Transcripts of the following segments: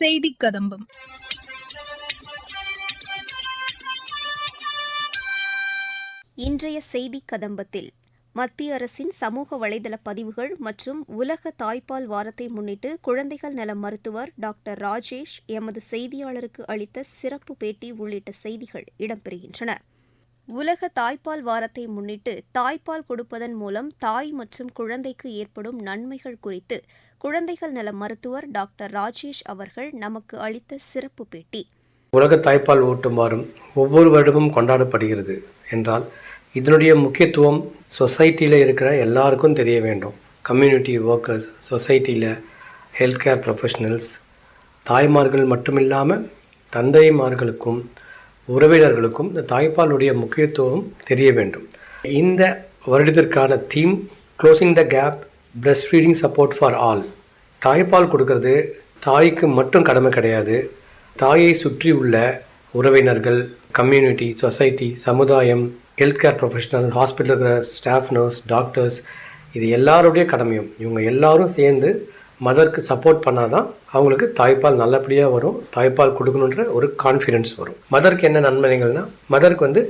செய்தி கதம்பம். இன்றைய செய்தி கதம்பத்தில் மத்திய அரசின் சமூக வலைதள பதிவுகள் மற்றும் உலக தாய்ப்பால் வாரத்தை முன்னிட்டு குழந்தைகள் நல மருத்துவர் டாக்டர் ராஜேஷ் எமது செய்தியாளருக்கு அளித்த சிறப்பு பேட்டி உள்ளிட்ட செய்திகள் இடம்பெறுகின்றன. உலக தாய்ப்பால் வாரத்தை முன்னிட்டு தாய்ப்பால் கொடுப்பதன் மூலம் தாய் மற்றும் குழந்தைக்கு ஏற்படும் நன்மைகள் குறித்து குழந்தைகள் நல மருத்துவர் டாக்டர் ராஜேஷ் அவர்கள் நமக்கு அளித்த சிறப்பு பேட்டி. உலக தாய்ப்பால் ஊட்டும் வாரம் ஒவ்வொரு வருடமும் கொண்டாடப்படுகிறது என்றால் இதனுடைய முக்கியத்துவம் சொசைட்டியில் இருக்கிற எல்லாருக்கும் தெரிய வேண்டும். கம்யூனிட்டி ஒர்க்கர்ஸ் சொசைட்டியில் ஹெல்த் கேர் ப்ரொஃபஷனல்ஸ் தாய்மார்கள் மட்டுமில்லாமல் தந்தைமார்களுக்கும் உறவினர்களுக்கும் இந்த தாய்ப்பாலுடைய முக்கியத்துவம் தெரிய வேண்டும். இந்த வருடத்திற்கான theme closing the gap breast feeding support for all தாய்ப்பால் கொடுக்கறது தாய்க்கு மட்டும் கடமை கிடையாது. தாயை சுற்றி உள்ள உறவினர்கள் கம்யூனிட்டி சொசைட்டி சமுதாயம் ஹெல்த் கேர் ப்ரொஃபஷனல் ஹாஸ்பிட்டல் இருக்கிற ஸ்டாஃப் நர்ஸ் டாக்டர்ஸ் இது எல்லாருடைய கடமையும். இவங்க எல்லாரும் சேர்ந்து மதருக்கு சப்போர்ட் பண்ணால் தான் அவங்களுக்கு தாய்ப்பால் நல்லபடியாக வரும் தாய்ப்பால் கொடுக்கணுன்ற ஒரு கான்ஃபிடென்ஸ் வரும். மதருக்கு என்ன நன்மைகள்னா மதருக்கு வந்து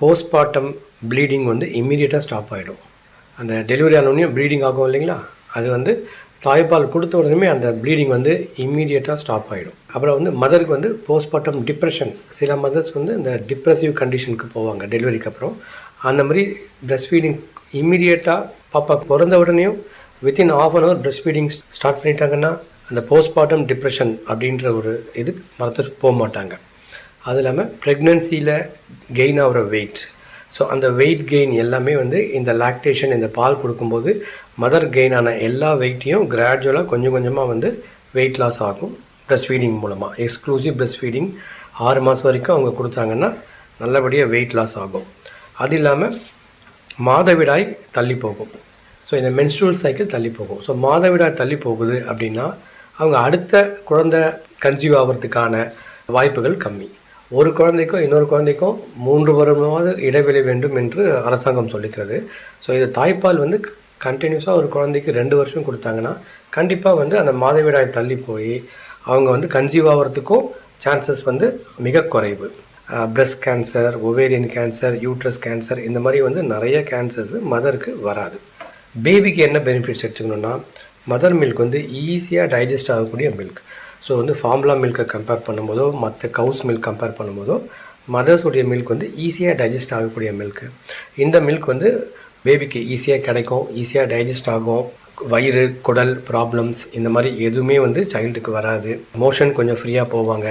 போஸ்ட்மார்ட்டம் ப்ளீடிங் வந்து இம்மீடியட்டாக ஸ்டாப் ஆகிடும் அந்த டெலிவரி ஆனோடனே ப்ளீடிங் ஆகும் இல்லைங்களா? அது வந்து தாய்ப்பால் கொடுத்த உடனே அந்த ப்ளீடிங் வந்து இம்மீடியட்டாக ஸ்டாப் ஆகிடும் அப்புறம் வந்து மதருக்கு வந்து போஸ்ட்மார்ட்டம் டிப்ரெஷன் சில மதர்ஸ் வந்து இந்த டிப்ரெசிவ் கண்டிஷனுக்கு போவாங்க டெலிவரிக்கு அப்புறம். அந்த மாதிரி பிரஸ்ட் ஃபீடிங் இம்மீடியட்டாக பாப்பா பிறந்த உடனேயும் within half an hour breast feeding start பண்ணிட்டாங்கன்னா அந்த போஸ்ட்மார்ட்டம் டிப்ரெஷன் அப்படின்ற ஒரு இது மரத்துக்கு போக மாட்டாங்க. அது இல்லாமல் ப்ரெக்னென்சியில் கெயின் ஆகிற வெயிட் ஸோ அந்த வெயிட் கெயின் எல்லாமே வந்து இந்த லாக்டேஷன் இந்த பால் கொடுக்கும்போது மதர் கெயின் ஆன எல்லா வெயிட்டையும் கிராஜுவலாக கொஞ்சம் கொஞ்சமாக வந்து வெயிட் லாஸ் ஆகும். ப்ரெஸ் ஃபீடிங் மூலமாக எக்ஸ்க்ளூசிவ் ப்ரெஸ் ஃபீடிங் ஆறு மாதம் வரைக்கும் அவங்க கொடுத்தாங்கன்னா நல்லபடியாக வெயிட் லாஸ் ஆகும். அது இல்லாமல் மாதவிடாய் தள்ளி போகும். ஸோ இந்த மென்ஸ்ட்ரல் சைக்கிள் தள்ளி போகும். ஸோ மாதவிடாய் தள்ளி போகுது அப்படின்னா அவங்க அடுத்த குழந்தை கன்சியூவ் ஆகிறதுக்கான வாய்ப்புகள் கம்மி. ஒரு குழந்தைக்கும் இன்னொரு குழந்தைக்கும் மூன்று வருடமாவது இடைவெளி வேண்டும் என்று அரசாங்கம் சொல்லிக்கிறது. ஸோ இது தாய்ப்பால் வந்து கண்டினியூஸாக ஒரு குழந்தைக்கு ரெண்டு வருஷம் கொடுத்தாங்கன்னா கண்டிப்பாக வந்து அந்த மாதவிடாய் தள்ளி போய் அவங்க வந்து கன்சீவ் ஆகிறதுக்கும் சான்சஸ் வந்து மிக குறைவு. Breast cancer ovarian cancer uterus cancer இந்த மாதிரி வந்து நிறைய கேன்சர்ஸ் மதருக்கு வராது. பேபிக்கு என்ன பெனிஃபிட்ஸ் எடுத்துக்கணுன்னா மதர் மில்க் வந்து ஈஸியாக டைஜஸ்ட் ஆகக்கூடிய மில்க் ஸோ வந்து ஃபார்முலா மில்க்கை கம்பேர் பண்ணும்போதோ மற்ற கவுஸ் மில்க் கம்பேர் பண்ணும்போதோ மதர்ஸுடைய மில்க் வந்து ஈஸியாக டைஜஸ்ட் ஆகக்கூடிய மில்க்கு இந்த மில்க் வந்து பேபிக்கு ஈஸியாக கிடைக்கும் ஈஸியாக டைஜஸ்ட் ஆகும். வயிறு குடல் ப்ராப்ளம்ஸ் இந்த மாதிரி எதுவுமே வந்து சைல்டுக்கு வராது. மோஷன் கொஞ்சம் ஃப்ரீயாக போவாங்க.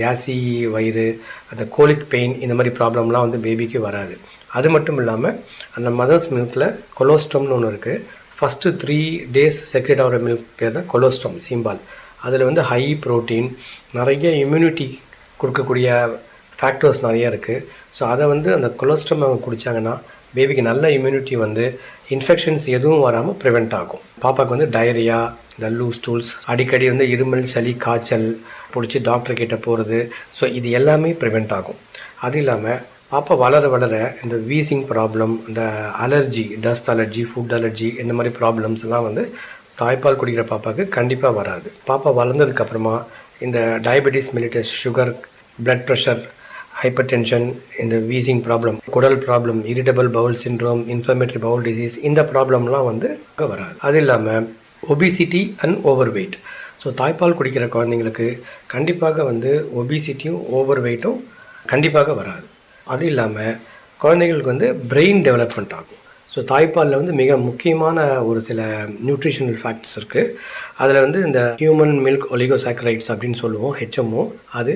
கேஸி வயிறு அந்த கோலிக் பெயின் இந்த மாதிரி ப்ராப்ளம்லாம் வந்து பேபிக்கு வராது. அது மட்டும் இல்லாமல் அந்த மதர்ஸ் மில்கில் கொலோஸ்ட்ரம்னு ஒன்று இருக்குது ஃபஸ்ட்டு த்ரீ டேஸ் செக்ரெட் ஆகிற மில்க் பேர் தான் கொலோஸ்ட்ரம் சீம்பால் அதில் வந்து ஹை ப்ரோட்டீன் நிறைய இம்யூனிட்டி கொடுக்கக்கூடிய ஃபேக்டர்ஸ் நிறைய இருக்குது ஸோ அதை வந்து அந்த கொலஸ்ட்ரம் அவங்க குடித்தாங்கன்னா பேபிக்கு நல்ல இம்யூனிட்டி வந்து இன்ஃபெக்ஷன்ஸ் எதுவும் வராமல் ப்ரிவெண்ட் ஆகும். பாப்பாவுக்கு வந்து டயரியா இந்த லூஸ் டூல்ஸ் அடிக்கடி வந்து இருமல் சளி காய்ச்சல் பிடிச்சி டாக்டர் கிட்ட போகிறது ஸோ இது எல்லாமே ப்ரிவெண்ட் ஆகும். அது இல்லாமல் பாப்பா வளர வளர இந்த வீசிங் ப்ராப்ளம் இந்த allergy dust allergy food allergy இந்த மாதிரி ப்ராப்ளம்ஸ்லாம் வந்து தாய்ப்பால் குடிக்கிற பாப்பாவுக்கு கண்டிப்பாக வராது. பாப்பா வளர்ந்ததுக்கப்புறமா இந்த diabetes mellitus sugar blood pressure hypertension இந்த வீசிங் ப்ராப்ளம் குடல் problem irritable bowel syndrome inflammatory bowel disease இந்த ப்ராப்ளம்லாம் வந்து வராது. அது இல்லாமல் obesity and overweight so தாய்ப்பால் குடிக்கிற குழந்தைங்களுக்கு கண்டிப்பாக வந்து ஒபிசிட்டியும் ஓவர் வெயிட்டும் கண்டிப்பாக வராது. அது இல்லாமல் குழந்தைங்களுக்கு வந்து பிரெயின் டெவலப்மெண்ட் ஆகும். ஸோ தாய்ப்பாலில் வந்து மிக முக்கியமான ஒரு சில நியூட்ரிஷனல் ஃபேக்ட்ஸ் இருக்குது அதில் வந்து இந்த ஹியூமன் மில்க் ஒலிகோசாக்கரைட்ஸ் அப்படின்னு சொல்லுவோம் ஹெச்எம்ஓ அது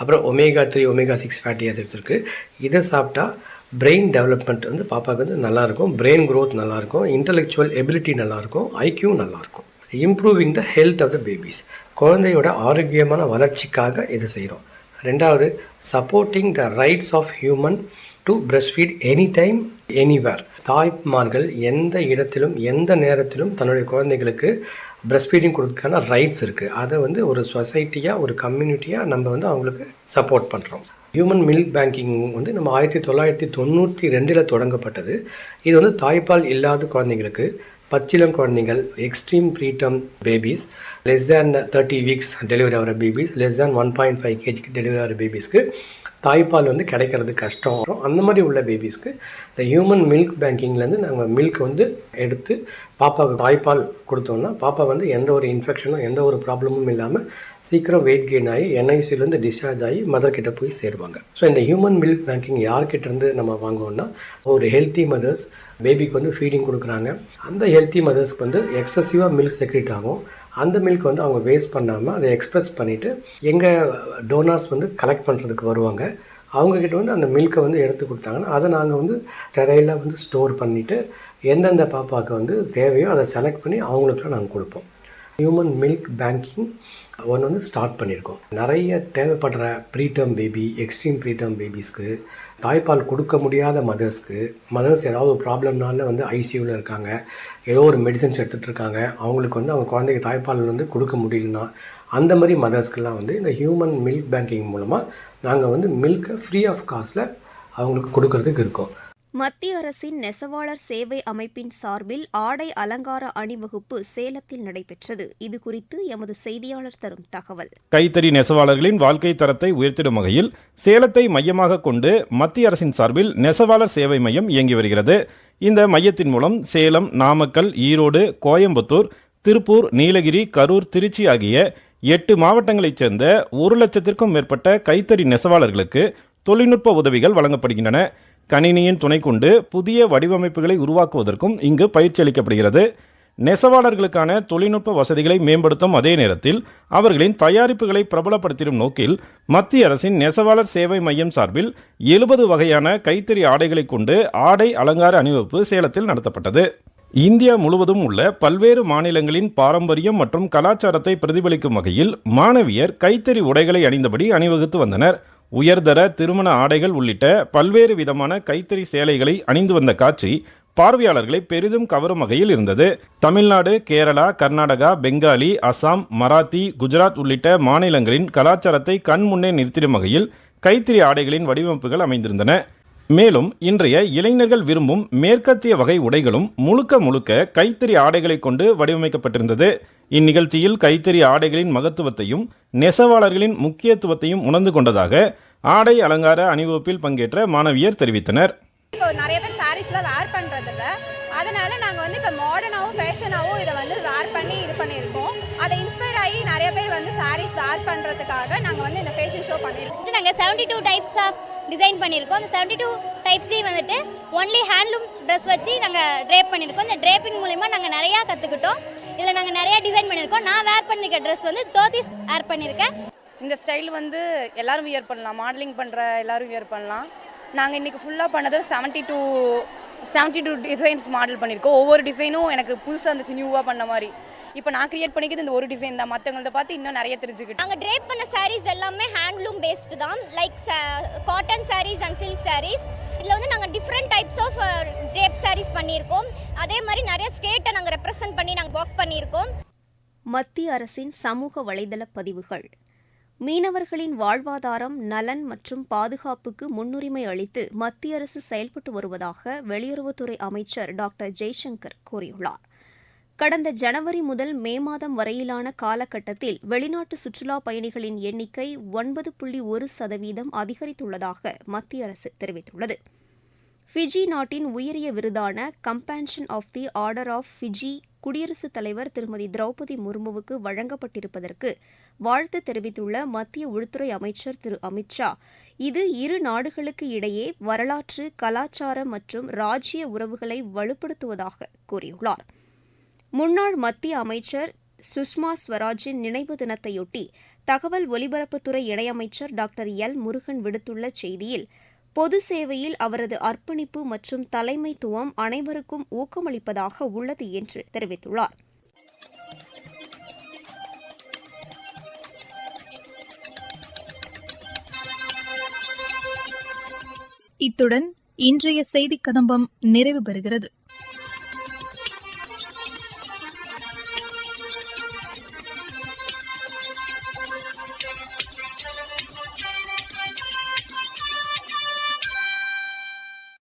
அப்புறம் omega three omega six fatty acids இருக்குது இதை சாப்பிட்டா பிரெயின் டெவலப்மெண்ட் வந்து பாப்பாவுக்கு வந்து நல்லாயிருக்கும். பிரெயின் க்ரோத் நல்லாயிருக்கும். இன்டலெக்சுவல் எபிலிட்டி நல்லாயிருக்கும். ஐக்யூ நல்லாயிருக்கும். Improving the health of the babies குழந்தையோட ஆரோக்கியமான வளர்ச்சிக்காக இது செய்கிறோம் ரெண்டாவது supporting the rights of human to breast feed any time anywhere தாய்மார்கள் எந்த இடத்திலும் எந்த நேரத்திலும் தன்னுடைய குழந்தைகளுக்கு பிரஸ்ட் ஃபீடிங் கொடுக்கறதுக்கான ரைட்ஸ் இருக்குது அதை வந்து ஒரு சொசைட்டியாக ஒரு கம்யூனிட்டியாக நம்ம வந்து அவங்களுக்கு சப்போர்ட் பண்ணுறோம் ஹியூமன் மில்க் பேங்கிங் வந்து நம்ம ஆயிரத்தி தொள்ளாயிரத்தி தொண்ணூற்றி ரெண்டில் தொடங்கப்பட்டது. இது வந்து தாய்ப்பால் இல்லாத குழந்தைங்களுக்கு பச்சிளம் குழந்தைகள் extreme preterm babies less than thirty weeks delivery ஆகிற babies less than one point five கேஜிக்கு டெலிவரி ஆகிற பேபிஸ்க்கு தாய்ப்பால் வந்து கிடைக்கிறது கஷ்டம். வரும் அந்த மாதிரி உள்ள பேபிஸ்க்கு இந்த ஹியூமன் மில்க் பேங்கிங்லேருந்து நாங்கள் மில்க் வந்து எடுத்து பாப்பாவுக்கு தாய்ப்பால் கொடுத்தோன்னா பாப்பா வந்து எந்த ஒரு இன்ஃபெக்ஷனும் எந்த ஒரு ப்ராப்ளமும் இல்லாமல் சீக்கிரம் வெயிட் கெயின் ஆகி என்ஐசிலேருந்து டிஸ்சார்ஜ் ஆகி மதர் கிட்ட போய் சேருவாங்க. ஸோ இந்த ஹியூமன் மில்க் பேங்கிங் யார்கிட்டேருந்து நம்ம வாங்குவோம்னா ஒரு ஹெல்த்தி மதர்ஸ் பேபிக்கு வந்து ஃபீடிங் கொடுக்குறாங்க. அந்த ஹெல்த்தி மதர்ஸ்க்கு வந்து எக்ஸசிவாக மில்க் செக்ரேட் ஆகும். அந்த மில்க் வந்து அவங்க வேஸ்ட் பண்ணாமல் அதை எக்ஸ்ப்ரெஸ் பண்ணிவிட்டு எங்கள் டோனார்ஸ் வந்து கலெக்ட் பண்ணுறதுக்கு வருவாங்க. அவங்கக்கிட்ட வந்து அந்த மில்க்கை வந்து எடுத்து கொடுத்தாங்கன்னா அதை நாங்கள் வந்து ஸ்டெரைலாக வந்து ஸ்டோர் பண்ணிவிட்டு எந்தெந்த பாப்பாவுக்கு வந்து தேவையோ அதை செலக்ட் பண்ணி அவங்களுக்குலாம் நாங்கள் கொடுப்போம். ஹியூமன் மில்க் பேங்கிங் ஒன்று வந்து ஸ்டார்ட் பண்ணியிருக்கோம். நிறைய தேவைப்படுற ப்ரீடம் பேபி எக்ஸ்ட்ரீம் ப்ரீடம் பேபிஸ்க்கு தாய்ப்பால் கொடுக்க முடியாத மதர்ஸ்க்கு மதர்ஸ் ஏதாவது ஒரு ப்ராப்ளம்னால வந்து ஐசியூவில் இருக்காங்க ஏதோ ஒரு மெடிசன்ஸ் எடுத்துகிட்டு இருக்காங்க அவங்களுக்கு வந்து அவங்க குழந்தைக்கு தாய்ப்பால் வந்து கொடுக்க முடியலன்னா அந்த மாதிரி மதர்ஸ்க்கெல்லாம் வந்து இந்த ஹியூமன் மில்க் பேங்கிங் மூலமாக நாங்கள் வந்து மில்க்கை ஃப்ரீ ஆஃப் காஸ்ட்டில் அவங்களுக்கு கொடுக்கறதுக்கு இருக்கோம். மத்திய அரசின் நெசவாளர் சேவை அமைப்பின் சார்பில் ஆடை அலங்கார அணிவகுப்பு சேலத்தில் நடைபெற்றது. இதுகுறித்து எமது செய்தியாளர் தரும் தகவல். கைத்தறி நெசவாளர்களின் வாழ்க்கை தரத்தை உயர்த்திடும் வகையில் சேலத்தை மையமாக கொண்டு மத்திய அரசின் சார்பில் நெசவாளர் சேவை மையம் இயங்கி வருகிறது. இந்த மையத்தின் மூலம் சேலம் நாமக்கல் ஈரோடு கோயம்புத்தூர் திருப்பூர் நீலகிரி கரூர் திருச்சி ஆகிய எட்டு மாவட்டங்களைச் சேர்ந்த ஒரு லட்சத்திற்கும் மேற்பட்ட கைத்தறி நெசவாளர்களுக்கு தொழில்நுட்ப உதவிகள் வழங்கப்படுகின்றன. கணினியின் துணை கொண்டு புதிய வடிவமைப்புகளை உருவாக்குவதற்கும் இங்கு பயிற்சி அளிக்கப்படுகிறது. நெசவாளர்களுக்கான தொழில்நுட்ப வசதிகளை மேம்படுத்தும் அதே நேரத்தில் அவர்களின் தயாரிப்புகளை பிரபலப்படுத்திடும் நோக்கில் மத்திய அரசின் நெசவாளர் சேவை மையம் சார்பில் எழுபது வகையான கைத்தறி ஆடைகளை கொண்டு ஆடை அலங்கார அணிவகுப்பு சேலத்தில் நடத்தப்பட்டது. இந்தியா முழுவதும் உள்ள பல்வேறு மாநிலங்களின் பாரம்பரியம் மற்றும் கலாச்சாரத்தை பிரதிபலிக்கும் வகையில் மாணவியர் கைத்தறி உடைகளை அணிந்தபடி அணிவகுத்து வந்தனர். உயர்தர திருமண ஆடைகள் உள்ளிட்ட பல்வேறு விதமான கைத்தறி சேலைகளை அணிந்து வந்த காட்சி பார்வையாளர்களை பெரிதும் கவரும் வகையில் இருந்தது. தமிழ்நாடு கேரளா கர்நாடகா பெங்காலி அசாம் மராத்தி குஜராத் உள்ளிட்ட மாநிலங்களின் கலாச்சாரத்தை கண்முன்னே நிறுத்திடும் வகையில் கைத்தறி ஆடைகளின் வடிவமைப்புகள் அமைந்திருந்தன. மேலும் இன்றைய இளைஞர்கள் விரும்பும் மேற்கத்திய வகை உடைகளும் முழுக்க முழுக்க கைத்தறி ஆடைகளை கொண்டு வடிவமைக்கப்பட்டிருந்தது. இந்நிகழ்ச்சியில் கைத்தறி ஆடைகளின் மகத்துவத்தையும் நெசவாளர்களின் முக்கியத்துவத்தையும் உணர்ந்து கொண்டதாக ஆடை அலங்கார அணிவகுப்பில் பங்கேற்ற மாணவியர் தெரிவித்தனர். இப்போ நிறைய பேர் சாரீஸ்லாம் வேர் பண்ணுறதில்ல அதனால நாங்கள் வந்து இப்போ மாடர்னாகவும் ஃபேஷனாகவும் இதை வந்து வேர் பண்ணி இது பண்ணியிருக்கோம். அதை இன்ஸ்பயர் ஆகி நிறைய பேர் வந்து சாரீஸ் வேர் பண்ணுறதுக்காக நாங்கள் வந்து இந்த ஃபேஷன் ஷோ பண்ணியிருக்கோம். நாங்கள் seventy two types of design பண்ணியிருக்கோம். அந்த செவன்டி டூ டைப்ஸ்லேயும் வந்துட்டு ஒன்லி ஹேண்ட்லூம் ட்ரெஸ் வச்சு நாங்கள் ட்ரேப் பண்ணியிருக்கோம். இந்த ட்ரேப்பிங் மூலிமா நாங்கள் நிறையா கற்றுக்கிட்டோம் இதில் நாங்கள் நிறையா டிசைன் பண்ணியிருக்கோம். நான் வேர் பண்ணியிருக்க ட்ரெஸ் வந்து தோத்திஸ் வேர் பண்ணியிருக்கேன். இந்த ஸ்டைல் வந்து எல்லாரும் வியர் பண்ணலாம். மாடலிங் பண்ணுற எல்லாரும் வியர் பண்ணலாம். நாங்கள் இன்றைக்கி ஃபுல்லாக பண்ணது seventy two seventy two designs model பண்ணியிருக்கோம். ஒவ்வொரு டிசைனும் எனக்கு புதுசாக இருந்துச்சு நியூவாக பண்ண மாதிரி. இப்போ நான் கிரியேட் பண்ணிக்கிறது இந்த ஒரு டிசைன் தான். மற்றவங்கள்ட்ட பார்த்து இன்னும் நிறைய தெரிஞ்சுக்கிட்டேன் நாங்கள் ட்ரேப் பண்ண சாரீஸ் எல்லாமே ஹேண்ட்லூம் பேஸ்டு தான். Like cotton saris and silk saris இதில் வந்து நாங்கள் different types of drape saris பண்ணியிருக்கோம். அதே மாதிரி நிறைய ஸ்டேட்டை நாங்கள் ரெப்ரசென்ட் பண்ணி நாங்கள் ஒர்க் பண்ணியிருக்கோம். மத்திய அரசின் சமூக வலைதள பதிவுகள். மீனவர்களின் வாழ்வாதாரம் நலன் மற்றும் பாதுகாப்புக்கு முன்னுரிமை அளித்து மத்திய அரசு செயல்பட்டு வருவதாக வெளியுறவுத்துறை அமைச்சர் டாக்டர் ஜெய்சங்கர் கூறியுள்ளார். கடந்த ஜனவரி முதல் மே மாதம் வரையிலான காலகட்டத்தில் வெளிநாட்டு சுற்றுலா பயணிகளின் எண்ணிக்கை ஒன்பது புள்ளி ஒரு சதவீதம் அதிகரித்துள்ளதாக மத்திய அரசு தெரிவித்துள்ளது. ஃபிஜி நாட்டின் உயரிய விருதான companion of the order of Fiji குடியரசுத் தலைவர் திருமதி திரௌபதி முர்முவுக்கு வழங்கப்பட்டிருப்பதற்கு வாழ்த்து தெரிவித்துள்ள மத்திய உள்துறை அமைச்சர் திரு அமித் ஷா இது இரு நாடுகளுக்கு இடையே வரலாற்று கலாச்சார மற்றும் ராஜ்ய உறவுகளை வலுப்படுத்துவதாக கூறியுள்ளார். முன்னாள் மத்திய அமைச்சர் சுஷ்மா ஸ்வராஜின் நினைவு தினத்தையொட்டி தகவல் ஒலிபரப்புத்துறை இணையமைச்சர் டாக்டர் எல் முருகன் விடுத்துள்ள செய்தியில் பொது சேவையில் அவரது அர்ப்பணிப்பு மற்றும் தலைமைத்துவம் அனைவருக்கும் ஊக்கமளிப்பதாக உள்ளது என்று தெரிவித்துள்ளார். இத்துடன் இன்றைய செய்திக் கதம்பம் நிறைவு பெறுகிறது.